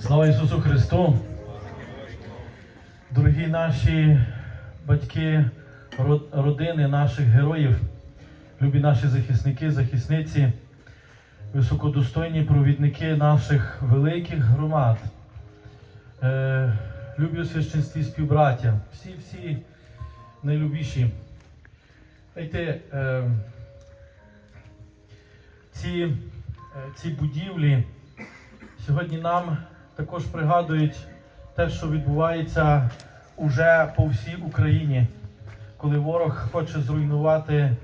Слава Ісусу Христу! Дорогі наші батьки, родини наших героїв, любі наші захисники, захисниці, високодостойні провідники наших великих громад, е, любі у священстві співбраття, всі, всі найлюбіші. Знаєте, е, ці, е, ці будівлі сьогодні нам також пригадують те, що відбувається уже по всій Україні, коли ворог хоче зруйнувати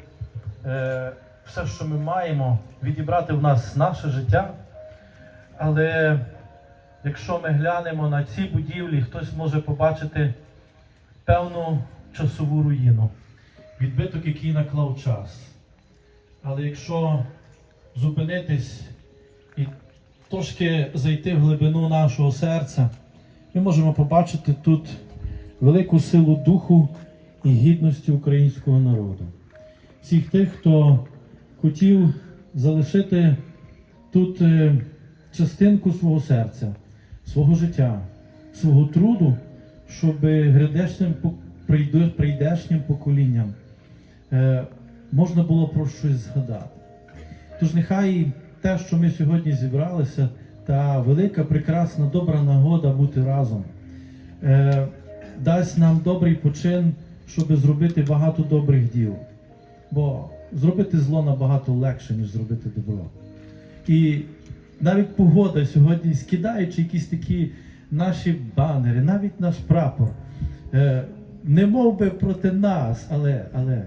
е, все, що ми маємо, відібрати в нас наше життя. Але якщо ми глянемо на ці будівлі, хтось може побачити певну часову руїну, відбиток, який наклав час. Але якщо зупинитись і трошки зайти в глибину нашого серця, ми можемо побачити тут велику силу духу і гідності українського народу. Всіх тих, хто хотів залишити тут е, частинку свого серця, свого життя, свого труду, щоб грядешнім прийдешнім поколінням е, можна було про щось згадати. Тож нехай те, що ми сьогодні зібралися, та велика, прекрасна, добра нагода бути разом, е, дасть нам добрий почин, щоб зробити багато добрих діл. Бо зробити зло набагато легше, ніж зробити добро. І навіть погода сьогодні, скидаючи якісь такі наші банери, навіть наш прапор, е, не мов би проти нас, але, але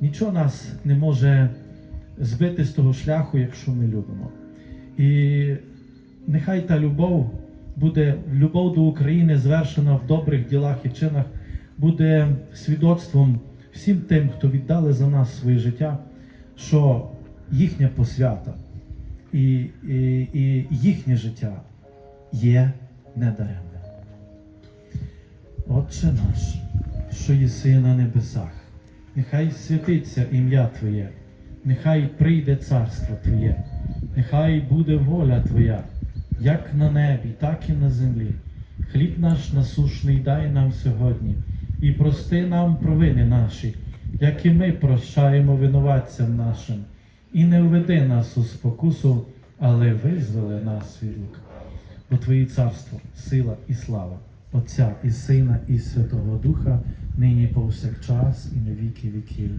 нічого нас не може збити з того шляху, якщо ми любимо. І нехай та любов буде, любов до України звершена в добрих ділах і чинах, буде свідоцтвом всім тим, хто віддали за нас своє життя, що їхня посвята і, і, і їхнє життя є недаремним. Отче наш, що єси на небесах, нехай святиться ім'я Твоє, нехай прийде царство Твоє, нехай буде воля Твоя, як на небі, так і на землі. Хліб наш насушний дай нам сьогодні, і прости нам провини наші, як і ми прощаємо винуватцям нашим, і не введи нас у спокусу, але визволи нас від лука. Бо Твоє царство, сила і слава, Отця і Сина, і Святого Духа, нині повсякчас і на віки віків.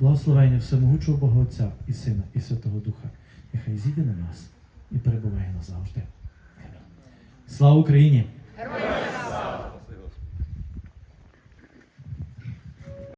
Благословення всемогучого Бога Отця і Сина, і Святого Духа, нехай зійде на нас і перебуває назавжди. Слава Україні!